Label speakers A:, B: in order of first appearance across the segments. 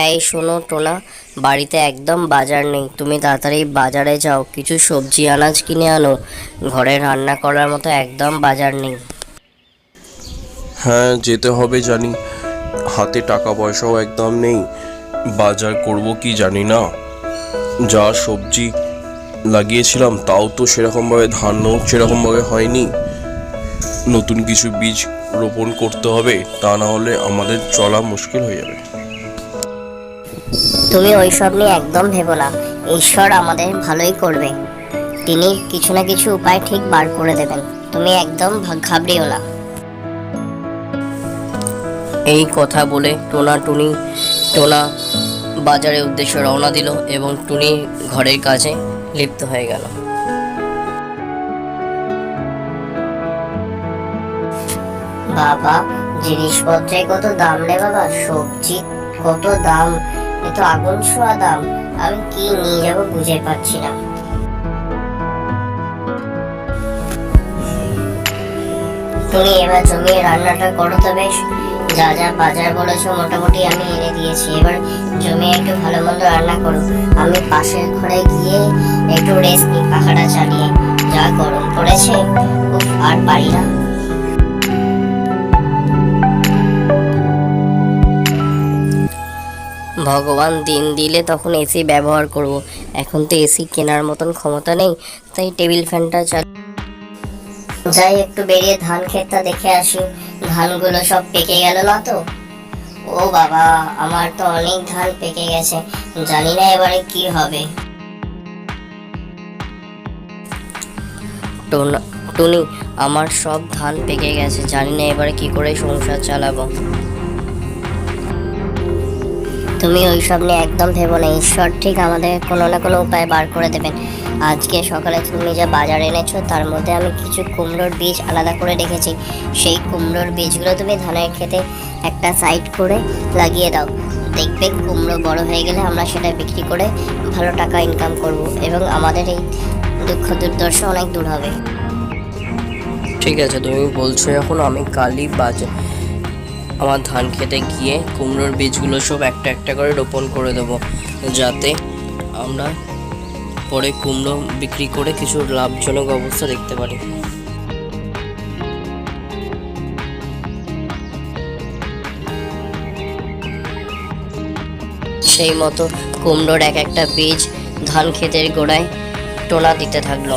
A: এই শোনো, টোনা, বাড়িতে একদম বাজার নেই। তুমি তাড়াতাড়ি বাজারে যাও, কিছু সবজি, আনাজ কিনে আনো। ঘরে রান্না করার মতো একদম বাজার নেই।
B: হ্যাঁ যেতে হবে জানি। হাতে টাকা পয়সাও একদম নেই। বাজার করব কি জানি না। যা সবজি লাগিয়েছিলাম, তাও তো সেরকমভাবে ধানও সেরকমভাবে হয়নি। নতুন কিছু বীজ রোপণ করতে হবে, তা না হলে আমাদের চলা মুশকিল হয়ে যাবে।
A: তুমি ওইসব নিয়ে একদম ভেবো না। ঈশ্বর আমাদের ভালোই করবে। তিনি কিছু না কিছু উপায় ঠিক বার করে দেবেন। তুমি একদম ঘাবড়িও না। এই কথা বলে টোনা টুনি টোনা বাজারের উদ্দেশ্যে রওনা দিল এবং টুনি ঘরের কাজে লিপ্ত হয়ে গেল। বাবা জিনিসপত্রে কত দাম রে বাবা? সবজি কত দাম? তো আগুন ছোঁয়া দাম আমি কি নিয়ে যাব বুঝে পাচ্ছি না তুমি এবার জমিয়ে রান্নাটা করো তো বেশ। যা যা বাজার বলেছ মোটামুটি আমি এনে দিয়েছি। এবার জমিয়ে একটু ভালো মন্দ রান্না করো। আমি পাশের ঘরে গিয়ে একটু রেস্ট নিই পাখাটা চালিয়ে যা গরম পড়েছে আর পারি না। ভগবান দিন দিলে তখন এসি ব্যবহার করব। এখন তো এসি কেনার মতন ক্ষমতা নেই তাই টেবিল ফ্যানটা চাল যাই একটু বেরিয়ে ধান ক্ষেতটা দেখে আসি। ধানগুলো সব পেকে গেল না তো? ও বাবা আমার তো অনেক ধান পেকে গেছে। জানি না এবারে কি হবে। টোনা- টুনি আমার সব ধান পেকে গেছে। জানি না এবারে কি করে সংসার চালাবো। তুমি ওইসব নিয়ে একদম ভেবো না। ঈশ্বর ঠিক আমাদের কোনো না কোনো উপায় বার করে দেবেন। আজকে সকালে তুমি যে বাজার এনেছো, তার মধ্যে আমি কিছু কুমড়োর বীজ আলাদা করে রেখেছি। সেই কুমড়োর বীজগুলো তুমি ধানের খেতে একটা সাইড করে লাগিয়ে দাও। দেখবে কুমড়ো বড় হয়ে গেলে আমরা সেটা বিক্রি করে ভালো টাকা ইনকাম করব এবং আমাদের এই দুঃখ দুর্দশা অনেক দূর হবে। ঠিক আছে, তুমি বলছো এখন আমি কালই বাজার আমার ধান খেতে গিয়ে কুমড়োর বীজগুলো সব একটা একটা করে রোপণ করে দেবো, যাতে আমরা পরে কুমড়ো বিক্রি করে কিছু লাভজনক অবস্থা দেখতে পারি। সেই মতো কুমড়োর এক একটা বীজ ধান ক্ষেতের গোড়ায় টোনা দিতে থাকল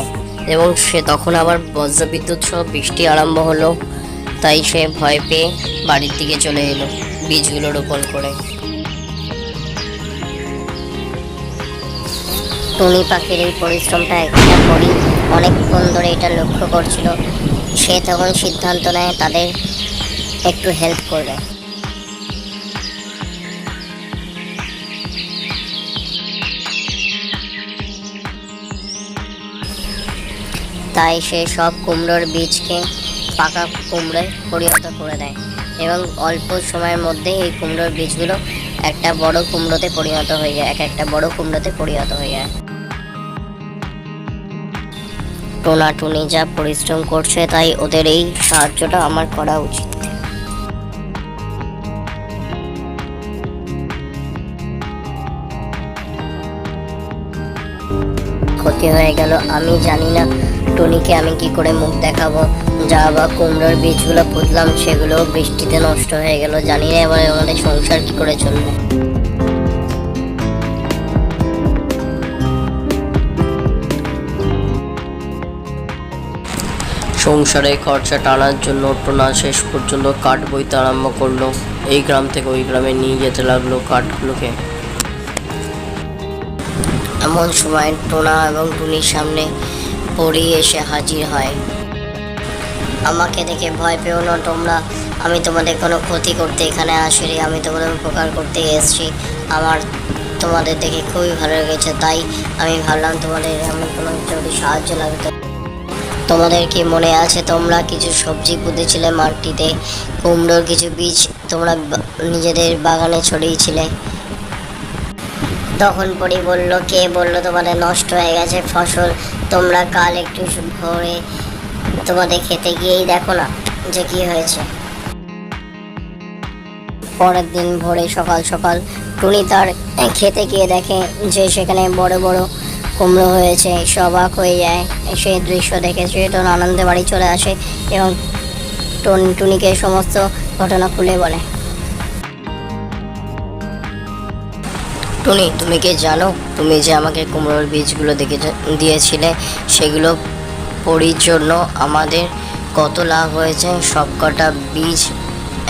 A: এবং সে তখন আবার বজ্রবিদ্যুৎ সহ বৃষ্টি আরম্ভ হলো। তাই সে ভয় পেয়ে বাড়ির দিকে চলে এলো বীজগুলো রোপণ করে। টুনি পাখির এই পরিশ্রমটা একটা করি, অনেকক্ষণ ধরে এটা লক্ষ্য করছিল। সে তখন সিদ্ধান্ত নেয় তাদের একটু হেল্প করবে। তাই সে সব কুমড়োর বীজকে পাকা কুমড়োয় পরিণত করে দেয় এবং অল্প সময়ের মধ্যে এই কুমড়োর বীজগুলো একটা বড় কুমড়োতে পরিণত হয়ে যায়, এক একটা বড় কুমড়োতে পরিণত হয়ে যায়। টোনা টুনি যা পরিশ্রম করছে তাই ওদের এই সাহায্যটা আমার করা উচিত। ক্ষতি হয়ে গেল, আমি জানি না টনিকে আমি কি করে মুখ দেখাবো? যা বা কুমড়োর বীজগুলো পুঁতলাম সেগুলো বৃষ্টিতে নষ্ট হয়ে গেল জানি না এবার আমাদের সংসার কি করে চলবে। সংসারে খরচা টানার জন্য টোনা শেষ পর্যন্ত কাঠ বইতে আরম্ভ করল। এই গ্রাম থেকে ওই গ্রামে নিয়ে যেতে লাগল কাঠগুলোকে। এমন সময় টোনা এবং টুনির সামনে পড়ি এসে হাজির হয়। আমাকে দেখে ভয় পেও না তোমরা। আমি তোমাদের কোনো ক্ষতি করতে এখানে আসিনি, আমি তোমাদের উপকার করতে এসেছি। আমার তোমাদের দেখে খুবই ভালো লেগেছে, তাই আমি ভাবলাম তোমাদের এমন কোনো যদি সাহায্য লাগতো তোমাদের কি মনে আছে তোমরা কিছু সবজি পুঁতেছিলে মাটিতে? কুমড়োর কিছু বীজ তোমরা নিজেদের বাগানে ছড়িয়েছিলে? তখন পরি বলল, কে বলল, তোমাদের নষ্ট হয়ে গেছে ফসল, তোমরা কাল একটু ভোরে তোমাদের খেতে গিয়েই দেখো না যে কি হয়েছে। পরের দিন ভোরে সকাল সকাল টুনি তার খেতে গিয়ে দেখে যে সেখানে বড় বড় কুমড়ো হয়েছে সবাক হয়ে যায়। সেই দৃশ্য দেখে সে তখন আনন্দে বাড়ি চলে আসে এবং টুন- টুনিকে সমস্ত ঘটনা খুলে বলে। টুনি, তুমি কি জানো? তুমি যে আমাকে কুমড়োর বীজগুলো দেখে দিয়েছিলে, সেগুলো পরির জন্য আমাদের কত লাভ হয়েছে? সবকটা বীজ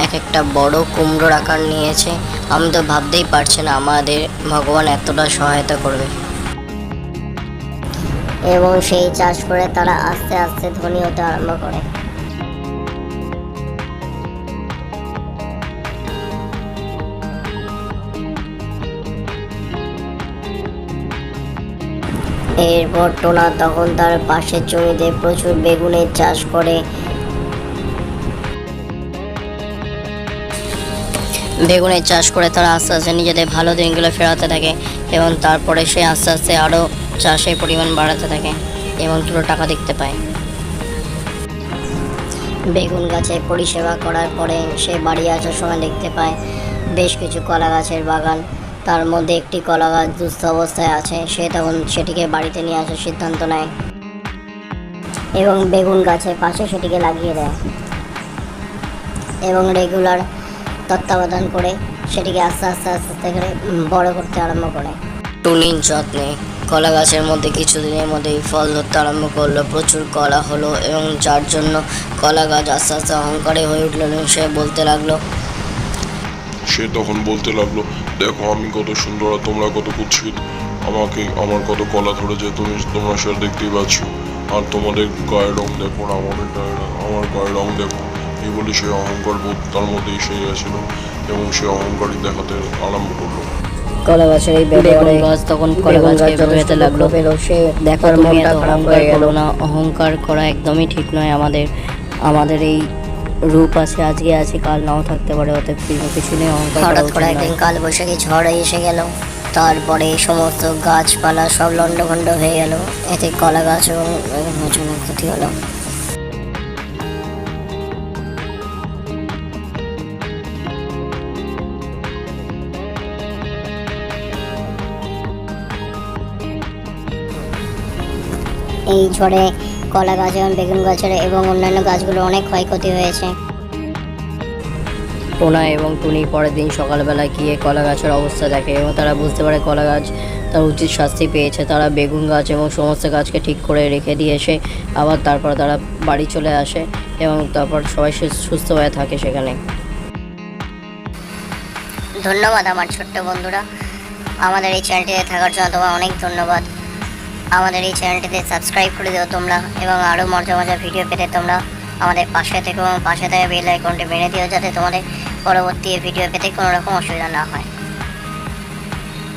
A: এক একটা বড় কুমড়োর আকার নিয়েছে। আমি তো ভাবতেই পারছি না আমাদের ভগবান এতটা সহায়তা করবে। এবং সেই চাষ করে তারা আস্তে আস্তে ধনী হতে আরম্ভ করে। এরপর টোনা তখন তার পাশের জমিতে প্রচুর বেগুনের চাষ করে। বেগুনের চাষ করে তারা আস্তে আস্তে নিজেদের ভালো দিনগুলো ফেরাতে থাকে এবং তারপরে সে আস্তে আস্তে আরও চাষের পরিমাণ বাড়াতে থাকে এবং দুটো টাকা দেখতে পায়। বেগুন গাছের পরিষেবা করার পরে সে বাড়ি আসার সময় দেখতে পায়, বেশ কিছু কলা গাছের বাগান। তার মধ্যে একটি কলা গাছ দুস্থ অবস্থায় আছে সে তখন সেটিকে বাড়িতে নিয়ে আসার সিদ্ধান্ত নেয় এবং বেগুন গাছের পাশে সেটিকে লাগিয়ে দেয় এবং রেগুলার তত্ত্বাবধান করে সেটিকে আস্তে আস্তে আস্তে আস্তে করে বড় করতে আরম্ভ করে। টুনির যত্নে কলা গাছের মধ্যে কিছুদিনের মধ্যেই ফল ধরতে আরম্ভ করল প্রচুর কলা হলো এবং যার জন্য কলা গাছ আস্তে আস্তে অহংকারে হয়ে উঠল এবং সে বলতে লাগল
C: সে তখন বলতে লাগল দেখো আমি কত সুন্দর আর তোমরা কত কুৎসিত। আমাকে আমার কত কলা ধরেছে তুমি তোমরা সেটা দেখতেই পাচ্ছ। আর তোমাদের গায়ের রং দেখো আর আমাদের গায়ের আমার গায়ের রং দেখো। এই বলে সে অহংকার বোধ তার মধ্যে এসে গেছিল এবং সে অহংকারী দেখাতে আরম্ভ করল।
D: কলা গাছের এই
A: বেগুন গাছ তখন কলা গাছকে বোঝাতে লাগল।
D: সে
A: দেখো
D: মনটা খারাপ হয়ে গেল
A: না। অহংকার করা একদমই ঠিক নয় আমাদের আমাদের এই রূপ আছে আজকে আছে কাল নাও থাকতে পারে অতএব নেই অহংকার হঠাৎ করে একদিন কাল বৈশাখী ঝড় এসে গেল তারপরে সমস্ত গাছপালা সব লণ্ডভণ্ড হয়ে গেল এতে কলা গাছ এবং মোচনের ক্ষতি হলো। এই ঝড়ে কলা গাছ এবং বেগুন গাছের এবং অন্যান্য গাছগুলো অনেক ক্ষয়ক্ষতি হয়েছে।
D: টোনা এবং টুনি পরের দিন সকালবেলা গিয়ে কলা গাছের অবস্থা দেখে এবং তারা বুঝতে পারে কলা গাছ তার উচিত শাস্তি পেয়েছে। তারা বেগুন গাছ এবং সমস্ত গাছকে ঠিক করে রেখে দিয়ে এসে আবার তারপর তারা বাড়ি চলে আসে এবং তারপর সবাই সুস্থ হয়ে থাকে সেখানে।
A: ধন্যবাদ আমার ছোট্ট বন্ধুরা। আমাদের এই চ্যানেলটিতে থাকার জন্য তোমার অনেক ধন্যবাদ। আমাদের এই চ্যানেলটিতে সাবস্ক্রাইব করে দিও তোমরা এবং আরও মজা মজা ভিডিও পেতে তোমরা আমাদের পাশে থেকে এবং পাশে থেকে বেল আইকনটি মেনে দিও যাতে তোমাদের পরবর্তী ভিডিও পেতে কোনো রকম অসুবিধা না হয়।